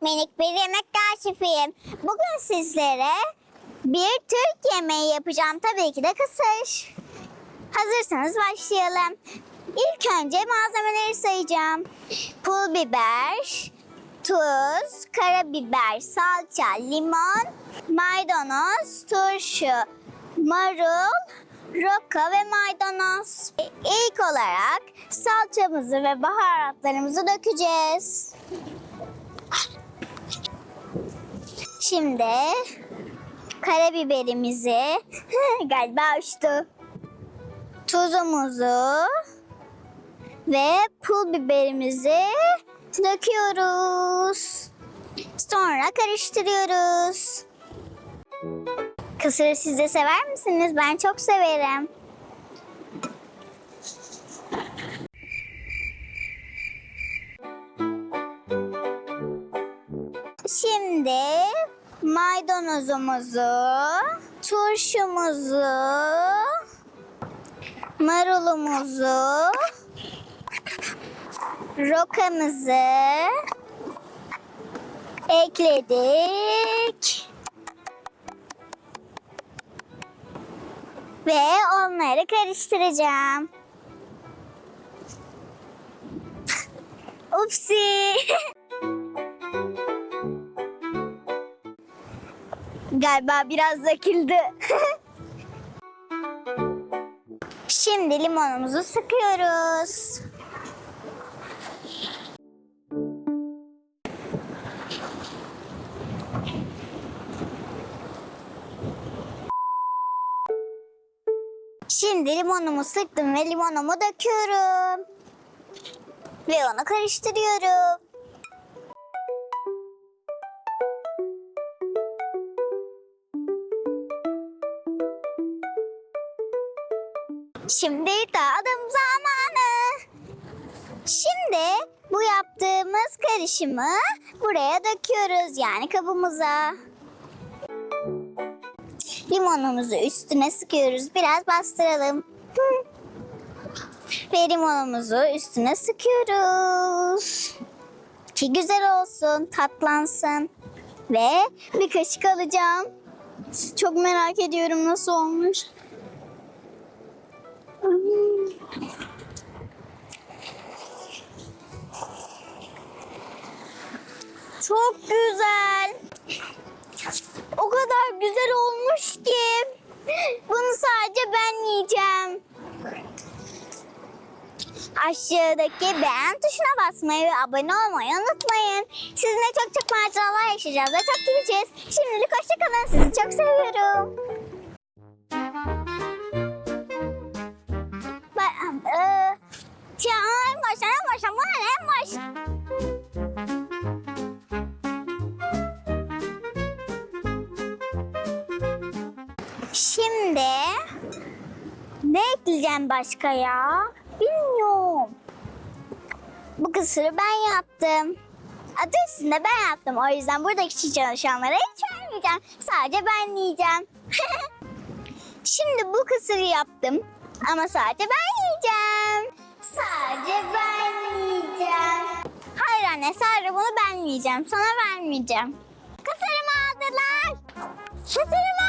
minik bir yemek kaşifiyim. Bugün sizlere bir Türk yemeği yapacağım. Tabii ki de kısır. Hazırsanız başlayalım. İlk önce malzemeleri sayacağım. Pul biber, tuz, karabiber, salça, limon, maydanoz, turşu, marul, roka ve maydanoz. İlk olarak salçamızı ve baharatlarımızı dökeceğiz. Şimdi karabiberimizi galiba uçtu. Tuzumuzu ve pul biberimizi döküyoruz. Sonra karıştırıyoruz. Kısırı siz de sever misiniz? Ben çok severim. Şimdi maydanozumuzu, turşumuzu, marulumuzu, rokamızı ekledik. Ve onları karıştıracağım. Upsi. Galiba biraz döküldü. Şimdi limonumuzu sıkıyoruz. Şimdi limonumu sıktım ve limonumu döküyorum. Ve onu karıştırıyorum. Şimdi tadım zamanı. Şimdi bu yaptığımız karışımı buraya döküyoruz yani kabımıza. Limonumuzu üstüne sıkıyoruz. Biraz bastıralım. Hı. Ve limonumuzu üstüne sıkıyoruz. Ki güzel olsun, tatlansın. Ve bir kaşık alacağım. Çok merak ediyorum nasıl olmuş. Çok güzel. O kadar güzel olmuş ki. Bunu sadece ben yiyeceğim. Aşağıdaki beğen tuşuna basmayı ve abone olmayı unutmayın. Sizinle çok çok maceralar yaşayacağız ve çok güleceğiz. Şimdilik hoşçakalın. Sizi çok seviyorum. Şimdi ne ekleyeceğim başka ya? Bilmiyorum. Bu kısırı ben yaptım. Adı üstünde ben yaptım. O yüzden buradaki çalışanlara hiç vermeyeceğim. Sadece ben yiyeceğim. Şimdi bu kısırı yaptım. Ama sadece ben yiyeceğim. Sadece ben yiyeceğim. Hayır anne sadece bunu ben yiyeceğim. Sana vermeyeceğim. Kısırımı aldılar. Kısırımı